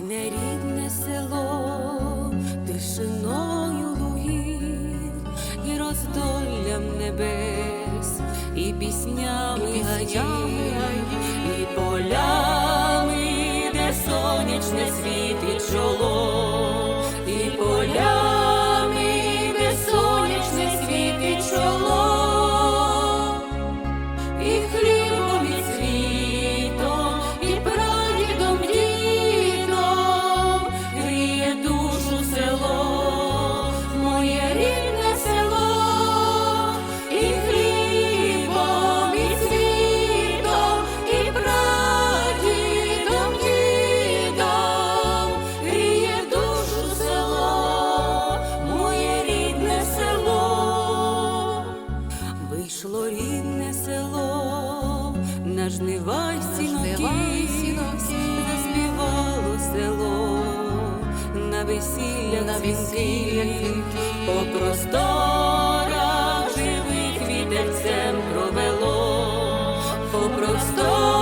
рідне село, тишиною лугів і роздоллям небес, і піснями гаїв, і полями, де сонячне світить чоло, жнива й сіноки, заспівало село, на весіллях На весіллях по просторах живих вітерцем провело, по просторах